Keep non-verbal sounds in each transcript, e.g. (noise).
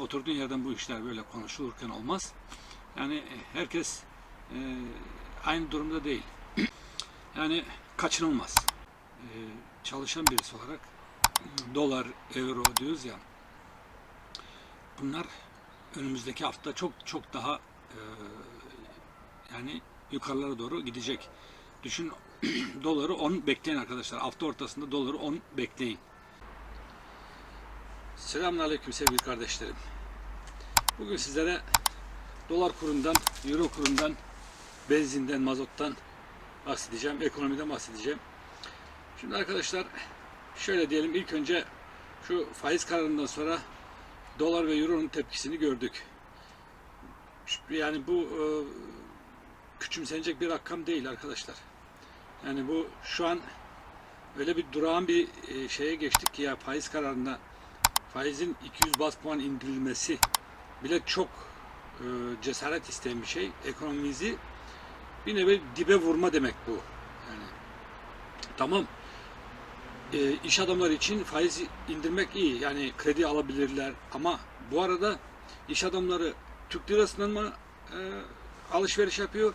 oturduğun yerden bu işler böyle konuşulurken olmaz. Yani e, herkes e, aynı durumda değil. (clears throat) Yani kaçınılmaz. E, çalışan birisi olarak dolar, euro diyoruz ya. Bunlar önümüzdeki hafta çok çok daha e, yani yukarılara doğru gidecek. Düşün (clears throat) doları 10 bekleyin arkadaşlar. Hafta ortasında doları 10 bekleyin. Selamünaleyküm sevgili kardeşlerim. Bugün sizlere dolar kurundan, euro kurundan, benzinden, mazottan bahsedeceğim, ekonomiden bahsedeceğim. Şimdi arkadaşlar şöyle diyelim ilk önce şu faiz kararından sonra dolar ve euronun tepkisini gördük. Yani bu e, küçümsenecek bir rakam değil arkadaşlar. Yani bu şu an öyle bir durağan bir e, şeye geçtik ki ya faiz kararında faizin 200 bas puan indirilmesi bile çok e, cesaret isteyen bir şey. Ekonomimizi bir nevi dibe vurma demek bu. Yani tamam e, iş adamları için faiz indirmek iyi. Yani kredi alabilirler ama bu arada iş adamları Türk lirasından mı e, alışveriş yapıyor?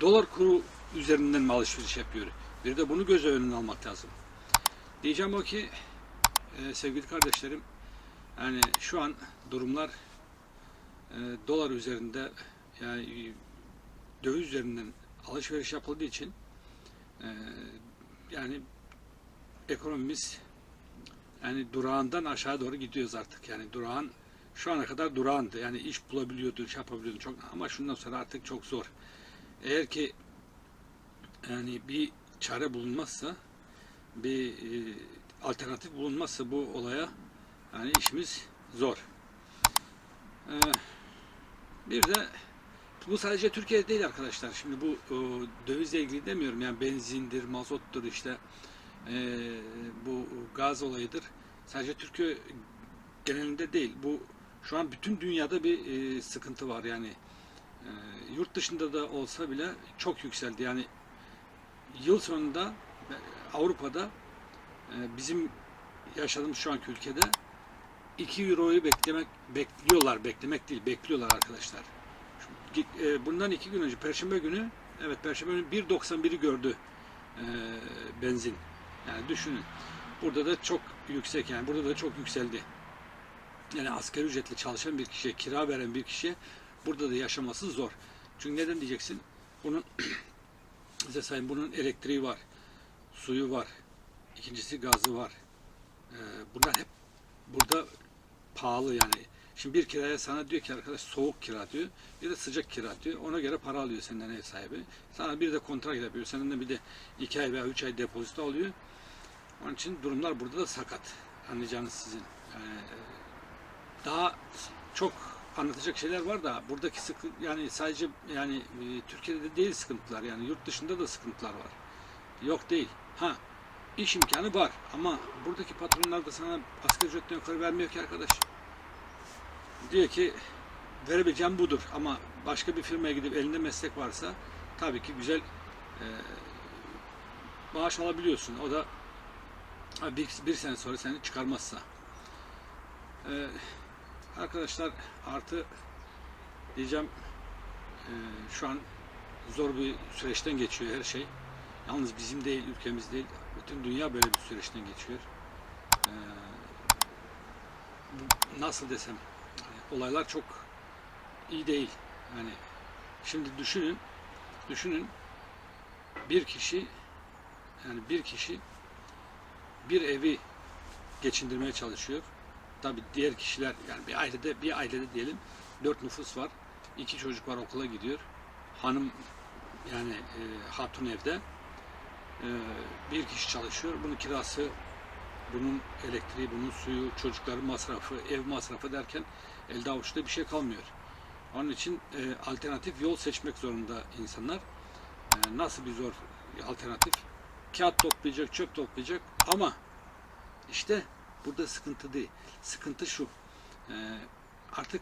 Dolar kuru üzerinden mi alışveriş yapıyor? Bir de bunu göz önüne almak lazım. Diyeceğim o ki e, sevgili kardeşlerim yani şu an durumlar e, dolar üzerinde yani döviz üzerinden alışveriş yapıldığı için e, yani ekonomimiz yani durağından aşağı doğru gidiyoruz artık. Yani durağın şu ana kadar durağandı. Yani iş bulabiliyordu, iş yapabiliyordu çok ama şundan sonra artık çok zor. Eğer ki yani bir çare bulunmazsa bir e, alternatif bulunmazsa bu olaya yani işimiz zor. Ee, bir de bu sadece Türkiye'de değil arkadaşlar. Şimdi bu dövizle ilgili demiyorum. Yani benzindir, mazottur işte e, bu gaz olayıdır. Sadece Türkiye genelinde değil. Bu şu an bütün dünyada bir e, sıkıntı var. Yani e, yurt dışında da olsa bile çok yükseldi. Yani yıl sonunda Avrupa'da e, bizim yaşadığımız şu anki ülkede 2 euroyu beklemek bekliyorlar. Beklemek değil, bekliyorlar arkadaşlar. E, Bundan iki gün önce Perşembe günü evet Perşembe günü 1.91'i gördü e, benzin. Yani düşünün. Burada da çok yüksek yani burada da çok yükseldi. Yani asgari ücretli çalışan bir kişiye, kira veren bir kişiye burada da yaşaması zor. Çünkü neden diyeceksin? Bunun (clears throat) size sayayım bunun elektriği var, suyu var, ikincisi gazı var. Ee, bunlar hep burada pahalı yani. Şimdi bir kiraya sana diyor ki arkadaş soğuk kira diyor. Bir de sıcak kira diyor. Ona göre para alıyor senden ev sahibi. Sana bir de kontrat yapıyor. Senin de bir de iki ay veya üç ay depozito alıyor. Onun için durumlar burada da sakat. Anlayacağınız sizin. Yani, e, daha çok anlatacak şeyler var da buradaki sıkı yani sadece yani e, Türkiye'de değil sıkıntılar yani yurt dışında da sıkıntılar var. Yok değil. Ha iş imkanı var ama buradaki patronlar da sana asgari ücretten yukarı vermiyor ki arkadaş. Diyor ki verebileceğim budur ama başka bir firmaya gidip elinde meslek varsa tabii ki güzel e, maaş alabiliyorsun. O da bir, bir sene sonra seni çıkarmazsa. E, arkadaşlar artı diyeceğim e, şu an zor bir süreçten geçiyor her şey. Yalnız bizim değil, ülkemiz değil, bütün dünya böyle bir süreçten geçiyor. E, bu- nasıl desem, yani olaylar çok iyi değil. Yani şimdi düşünün, düşünün bir kişi yani bir kişi bir evi geçindirmeye çalışıyor. Tabi diğer kişiler yani bir ailede bir ailede diyelim dört nüfus var. iki çocuk var okula gidiyor. Hanım yani e, hatun evde. E, bir kişi çalışıyor. Bunun kirası, bunun elektriği, bunun suyu, çocukların masrafı, ev masrafı derken elde avuçta bir şey kalmıyor. Onun için e, alternatif yol seçmek zorunda insanlar. E, nasıl bir zor alternatif? Kağıt toplayacak, çöp toplayacak ama işte burada sıkıntı değil. Sıkıntı şu. e, artık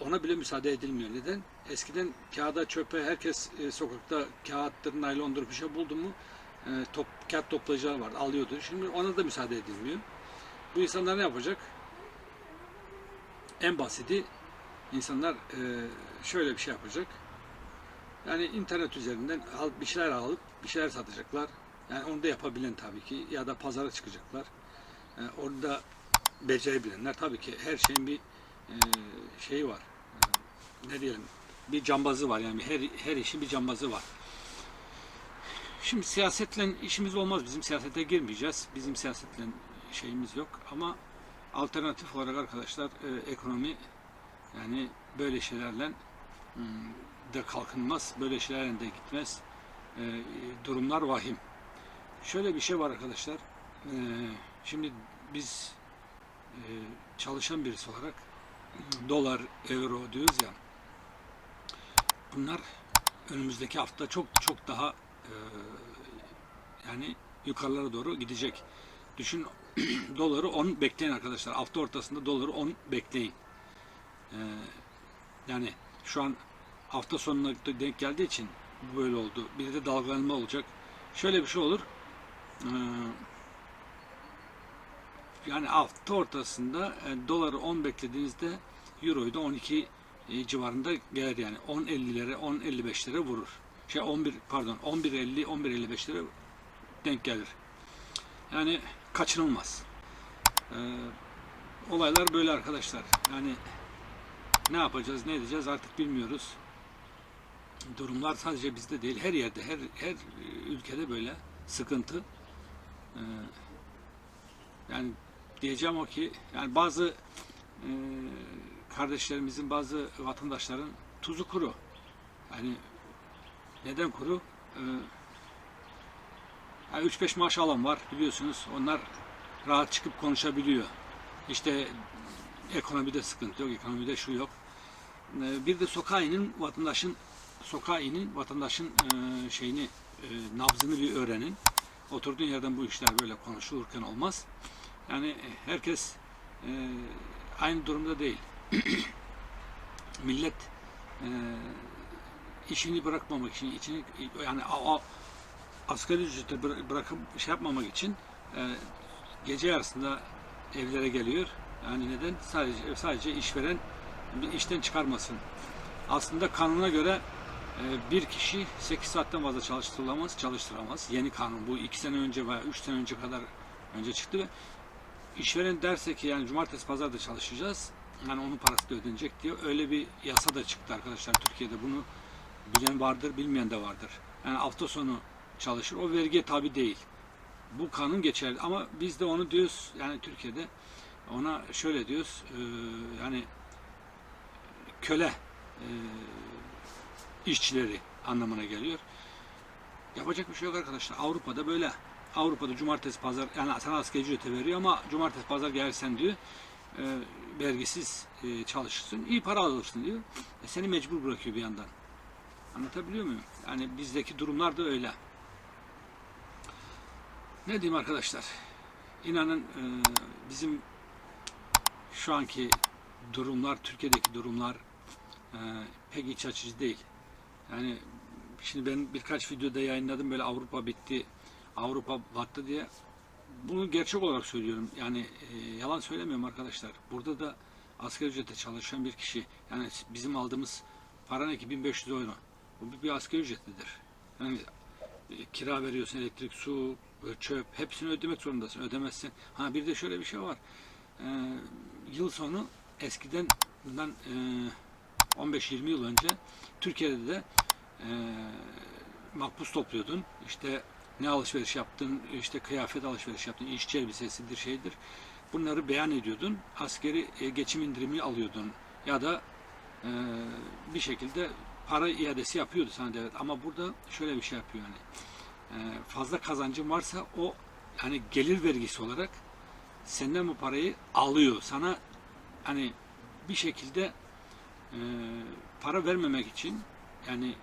ona bile müsaade edilmiyor. Neden? Eskiden kağıda, çöpe herkes e, sokakta kağıttır, naylondur bir şey buldu mu e, top, kağıt toplayıcılar vardı, alıyordu. Şimdi ona da müsaade edilmiyor. Bu insanlar ne yapacak? en basiti insanlar e, şöyle bir şey yapacak. Yani internet üzerinden al- bir şeyler alıp bir şeyler satacaklar. Yani onu da yapabilen tabii ki ya da pazara çıkacaklar. Yani orada becerebilenler tabii ki her şeyin bir e, şeyi var. E, ne diyelim? Bir cambazı var yani her her işin bir cambazı var. Şimdi siyasetle işimiz olmaz. Bizim siyasete girmeyeceğiz. Bizim siyasetle şeyimiz yok ama alternatif olarak arkadaşlar e, ekonomi yani böyle şeylerle hmm, de kalkınmaz, böyle şeylerle de gitmez. E, durumlar vahim. Şöyle bir şey var arkadaşlar. E, şimdi biz e, çalışan birisi olarak hmm, dolar, euro diyoruz ya. Bunlar önümüzdeki hafta çok çok daha yani yukarılara doğru gidecek. Düşün (clears throat) doları 10 bekleyin arkadaşlar. Hafta ortasında doları 10 bekleyin. Ee, yani şu an hafta sonuna denk geldiği için bu böyle oldu. Bir de dalgalanma olacak. Şöyle bir şey olur. Ee, yani hafta ortasında e, doları 10 beklediğinizde euroyu da 12 e, civarında gelir yani 10.50'lere 10.55'lere vurur. Şey 11 pardon 11.50 11.55'lere denk gelir. Yani kaçınılmaz. Ee, olaylar böyle arkadaşlar. Yani ne yapacağız, ne edeceğiz artık bilmiyoruz. Durumlar sadece bizde değil, her yerde, her her ülkede böyle sıkıntı. Ee, yani diyeceğim o ki, yani bazı e, kardeşlerimizin, bazı vatandaşların tuzu kuru. Yani neden kuru? Ee, yani 3-5 maaş alan var biliyorsunuz. Onlar rahat çıkıp konuşabiliyor. İşte ekonomide sıkıntı yok, ekonomide şu yok. Ee, Bir de sokağa inin vatandaşın sokağa inin vatandaşın e, şeyini e, nabzını bir öğrenin. Oturduğun yerden bu işler böyle konuşulurken olmaz. Yani herkes e, aynı durumda değil. (clears throat) Millet e, işini bırakmamak için, içini yani a- asgari ücreti bıra- bırakıp şey yapmamak için e, gece yarısında evlere geliyor. Yani neden? Sadece sadece işveren işten çıkarmasın. Aslında kanuna göre e, bir kişi 8 saatten fazla çalıştırılamaz, çalıştıramaz. Yeni kanun bu 2 sene önce veya 3 sene önce kadar önce çıktı ve işveren derse ki yani cumartesi pazar da çalışacağız. Yani onun parası da ödenecek diye öyle bir yasa da çıktı arkadaşlar Türkiye'de. Bunu bilen vardır, bilmeyen de vardır. Yani hafta sonu çalışır. O vergiye tabi değil. Bu kanun geçerli ama biz de onu diyoruz yani Türkiye'de ona şöyle diyoruz e, yani köle e, işçileri anlamına geliyor. Yapacak bir şey yok arkadaşlar. Avrupa'da böyle. Avrupa'da cumartesi pazar yani sana asgari ücreti veriyor ama cumartesi pazar gelirsen diyor e, vergisiz e, çalışırsın. iyi para alırsın diyor. E, seni mecbur bırakıyor bir yandan. Anlatabiliyor muyum? Yani bizdeki durumlar da öyle. Ne diyeyim arkadaşlar? İnanın e, bizim şu anki durumlar, Türkiye'deki durumlar e, pek iç açıcı değil. Yani şimdi ben birkaç videoda yayınladım böyle Avrupa bitti, Avrupa battı diye. Bunu gerçek olarak söylüyorum. Yani e, yalan söylemiyorum arkadaşlar. Burada da asgari ücrete çalışan bir kişi, yani bizim aldığımız para ne ki 1500 euro. Bu bir, asgari ücretlidir. Yani e, kira veriyorsun, elektrik, su, e, çöp hepsini ödemek zorundasın. Ödemezsin. Ha bir de şöyle bir şey var. Ee, yıl sonu eskiden bundan e, 15-20 yıl önce Türkiye'de de e, makbuz topluyordun. İşte ne alışveriş yaptın, işte kıyafet alışveriş yaptın, işçi elbisesidir, şeydir. Bunları beyan ediyordun. Askeri e, geçim indirimi alıyordun. Ya da e, bir şekilde para iadesi yapıyordu sana devlet. Ama burada şöyle bir şey yapıyor yani. E, fazla kazancın varsa o yani gelir vergisi olarak senden bu parayı alıyor. Sana hani bir şekilde e, para vermemek için yani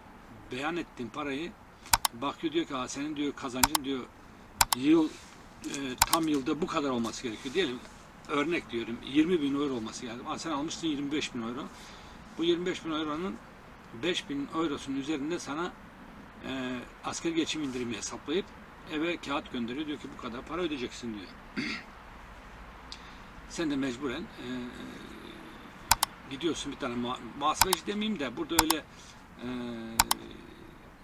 beyan ettiğin parayı bakıyor diyor ki "Aa, senin diyor kazancın diyor yıl e, tam yılda bu kadar olması gerekiyor diyelim örnek diyorum 20 bin euro olması gerekiyor. Aa, sen almışsın 25 bin euro. Bu 25 bin euronun 5 bin eurosunun üzerinde sana e, asgari geçim indirimi hesaplayıp eve kağıt gönderiyor. Diyor ki bu kadar para ödeyeceksin diyor. (clears throat) Sen de mecburen e, gidiyorsun bir tane ma- muhasebeci demeyeyim de burada öyle e,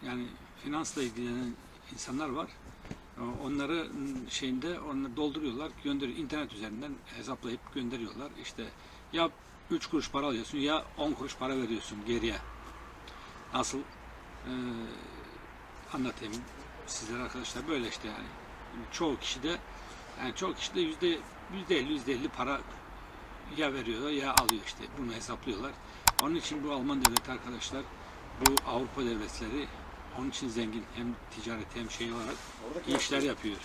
yani finansla ilgilenen insanlar var. O- Onları m, şeyinde onları dolduruyorlar, gönderiyor. internet üzerinden hesaplayıp gönderiyorlar. İşte ya 3 kuruş para alıyorsun ya 10 kuruş para veriyorsun geriye. Nasıl e, anlatayım sizlere arkadaşlar böyle işte yani. Çoğu kişi de yani çoğu kişi de yüzde yüzde elli yüzde elli para ya veriyor ya alıyor işte bunu hesaplıyorlar. Onun için bu Alman devleti arkadaşlar bu Avrupa devletleri onun için zengin hem ticaret hem şey olarak iyi işler yapıyor.